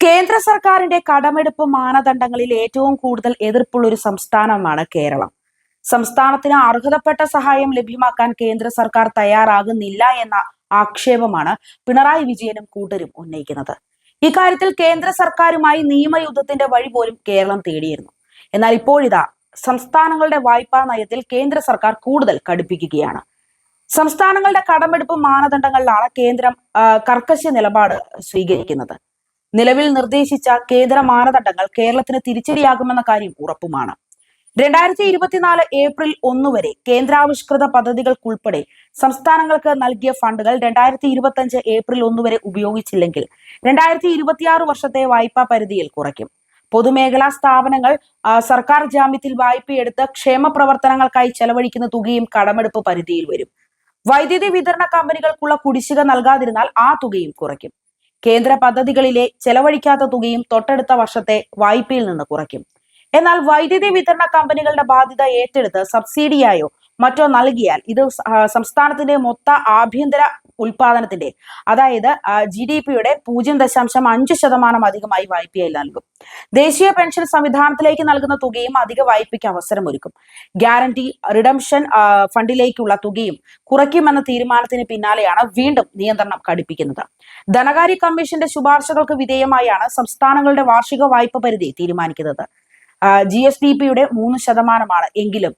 കേന്ദ്ര സർക്കാരിന്റെ കടമെടുപ്പ് മാനദണ്ഡങ്ങളിൽ ഏറ്റവും കൂടുതൽ എതിർപ്പുള്ള ഒരു സംസ്ഥാനമാണ് കേരളം. സംസ്ഥാനത്തിന് അർഹതപ്പെട്ട സഹായം ലഭ്യമാക്കാൻ കേന്ദ്ര സർക്കാർ തയ്യാറാകുന്നില്ല എന്ന ആക്ഷേപമാണ് പിണറായി വിജയനും കൂട്ടരും ഉന്നയിക്കുന്നത്. ഇക്കാര്യത്തിൽ കേന്ദ്ര സർക്കാരുമായി നിയമയുദ്ധത്തിന്റെ വഴി പോലും കേരളം തേടിയിരുന്നു. എന്നാൽ ഇപ്പോഴിതാ സംസ്ഥാനങ്ങളുടെ വായ്പാ നയത്തിൽ കേന്ദ്ര സർക്കാർ കൂടുതൽ കടുപ്പിക്കുകയാണ്. സംസ്ഥാനങ്ങളുടെ കടമെടുപ്പ് മാനദണ്ഡങ്ങളിലാണ് കേന്ദ്രം കർക്കശ നിലപാട് സ്വീകരിക്കുന്നത്. നിലവിൽ നിർദ്ദേശിച്ച കേന്ദ്ര മാനദണ്ഡങ്ങൾ കേരളത്തിന് തിരിച്ചടിയാകുമെന്ന കാര്യം ഉറപ്പുമാണ്. രണ്ടായിരത്തി ഇരുപത്തിനാല് ഏപ്രിൽ ഒന്ന് വരെ കേന്ദ്രാവിഷ്കൃത പദ്ധതികൾക്കുൾപ്പെടെ സംസ്ഥാനങ്ങൾക്ക് നൽകിയ ഫണ്ടുകൾ രണ്ടായിരത്തി ഇരുപത്തിയഞ്ച് ഏപ്രിൽ ഒന്ന് വരെ ഉപയോഗിച്ചില്ലെങ്കിൽ രണ്ടായിരത്തി ഇരുപത്തിയാറ് വർഷത്തെ വായ്പാ പരിധിയിൽ കുറയ്ക്കും. പൊതുമേഖലാ സ്ഥാപനങ്ങൾ സർക്കാർ ജാമ്യത്തിൽ വായ്പയെടുത്ത് ക്ഷേമ പ്രവർത്തനങ്ങൾക്കായി ചെലവഴിക്കുന്ന തുകയും കടമെടുപ്പ് പരിധിയിൽ വരും. വൈദ്യുതി വിതരണ കമ്പനികൾക്കുള്ള കുടിശ്ശിക നൽകാതിരുന്നാൽ ആ തുകയും കുറയ്ക്കും. കേന്ദ്ര പദ്ധതികളിലെ ചെലവഴിക്കാത്ത തുകയും തൊട്ടടുത്ത വർഷത്തെ വായ്പയിൽ നിന്ന് കുറയ്ക്കും. എന്നാൽ വൈദ്യുതി വിതരണ കമ്പനികളുടെ ബാധ്യത ഏറ്റെടുത്ത് സബ്സിഡിയായോ മറ്റോ നൽകിയാൽ ഇത് സംസ്ഥാനത്തിന്റെ മൊത്ത ആഭ്യന്തര ഉൽപാദനത്തിന്റെ അതായത് ജി ഡി പിയുടെ പൂജ്യം ദശാംശം അഞ്ച് ശതമാനം അധികമായി വായ്പയായി നൽകും. ദേശീയ പെൻഷൻ സംവിധാനത്തിലേക്ക് നൽകുന്ന തുകയും അധിക വായ്പയ്ക്ക് അവസരമൊരുക്കും. ഗ്യാരണ്ടി റിഡംഷൻ ഫണ്ടിലേക്കുള്ള തുകയും കുറയ്ക്കുമെന്ന തീരുമാനത്തിന് പിന്നാലെയാണ് വീണ്ടും നിയന്ത്രണം കടുപ്പിക്കുന്നത് ധനകാര്യ കമ്മീഷന്റെ ശുപാർശകൾക്ക് വിധേയമായാണ് സംസ്ഥാനങ്ങളുടെ വാർഷിക വായ്പ പരിധി തീരുമാനിക്കുന്നത്. ജി എസ് ഡി പിയുടെ മൂന്ന് ശതമാനമാണ് എങ്കിലും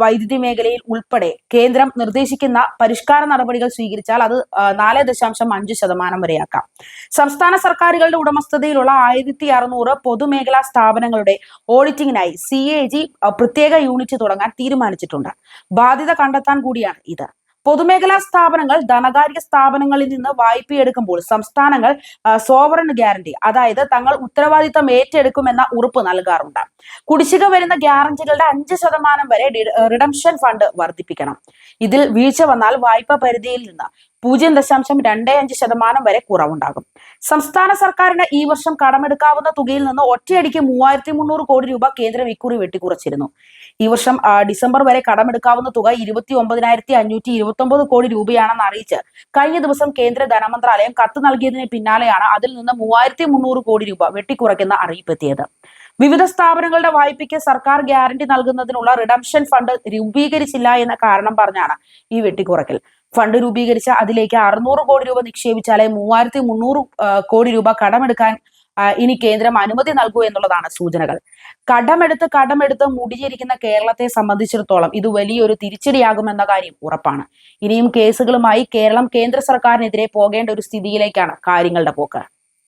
വൈദ്യുതി മേഖലയിൽ ഉൾപ്പെടെ കേന്ദ്രം നിർദ്ദേശിക്കുന്ന പരിഷ്കാര നടപടികൾ സ്വീകരിച്ചാൽ അത് നാല് ദശാംശം അഞ്ച് ശതമാനം വരെയാക്കാം. സംസ്ഥാന സർക്കാരുകളുടെ ഉടമസ്ഥതയിലുള്ള ആയിരത്തി അറുന്നൂറ് പൊതുമേഖലാ സ്ഥാപനങ്ങളുടെ ഓഡിറ്റിംഗിനായി സി എ ജി പ്രത്യേക യൂണിറ്റ് തുടങ്ങാൻ തീരുമാനിച്ചിട്ടുണ്ട്. ബാധ്യത കണ്ടെത്താൻ കൂടിയാണ് ഇത്. പൊതുമേഖലാ സ്ഥാപനങ്ങൾ ധനകാര്യ സ്ഥാപനങ്ങളിൽ നിന്ന് വായ്പ എടുക്കുമ്പോൾ സംസ്ഥാനങ്ങൾ സോവറൻ ഗ്യാരണ്ടി അതായത് തങ്ങൾ ഉത്തരവാദിത്തം ഏറ്റെടുക്കുമെന്ന ഉറപ്പ് നൽകാറുണ്ട്. കുടിശ്ശിക വരുന്ന ഗ്യാരണ്ടികളുടെ അഞ്ച് ശതമാനം വരെ റിഡംഷൻ ഫണ്ട് വർദ്ധിപ്പിക്കണം. ഇതിൽ വീഴ്ച വന്നാൽ വായ്പ പരിധിയിൽ നിന്ന് പൂജ്യം ദശാംശം രണ്ട് അഞ്ച് ശതമാനം വരെ കുറവുണ്ടാകും. സംസ്ഥാന സർക്കാരിന് ഈ വർഷം കടമെടുക്കാവുന്ന തുകയിൽ നിന്ന് ഒറ്റയടിക്ക് മൂവായിരത്തി മുന്നൂറ് കോടി രൂപ കേന്ദ്രം ഇക്കുറി വെട്ടിക്കുറച്ചിരുന്നു. ഈ വർഷം ഡിസംബർ വരെ കടമെടുക്കാവുന്ന തുക ഇരുപത്തി ഒമ്പതിനായിരത്തി അഞ്ഞൂറ്റി ഇരുപത്തി ഒമ്പത് കോടി രൂപയാണെന്ന് അറിയിച്ച് കഴിഞ്ഞ ദിവസം കേന്ദ്ര ധനമന്ത്രാലയം കത്ത് നൽകിയതിന് പിന്നാലെയാണ് അതിൽ നിന്ന് മൂവായിരത്തി മുന്നൂറ് കോടി രൂപ വെട്ടിക്കുറയ്ക്കുന്ന അറിയിപ്പെത്തിയത്. വിവിധ സ്ഥാപനങ്ങളുടെ വായ്പയ്ക്ക് സർക്കാർ ഗ്യാരണ്ടി നൽകുന്നതിനുള്ള റിഡംഷൻ ഫണ്ട് രൂപീകരിച്ചില്ല എന്ന കാരണം പറഞ്ഞാണ് ഈ വെട്ടിക്കുറയ്ക്കൽ. ഫണ്ട് രൂപീകരിച്ച അതിലേക്ക് അറുന്നൂറ് കോടി രൂപ നിക്ഷേപിച്ചാലേ മൂവായിരത്തി മുന്നൂറ് കോടി രൂപ കടമെടുക്കാൻ ഇനി കേന്ദ്രം അനുമതി നൽകൂ എന്നുള്ളതാണ് സൂചനകൾ. കടമെടുത്ത് കടമെടുത്ത് മുടിഞ്ഞിരിക്കുന്ന കേരളത്തെ സംബന്ധിച്ചിടത്തോളം ഇത് വലിയൊരു തിരിച്ചടിയാകുമെന്ന കാര്യം ഉറപ്പാണ്. ഇനിയും കേസുകളുമായി കേരളം കേന്ദ്ര സർക്കാരിനെതിരെ പോകേണ്ട ഒരു സ്ഥിതിയിലേക്കാണ് കാര്യങ്ങളുടെ പോക്ക്.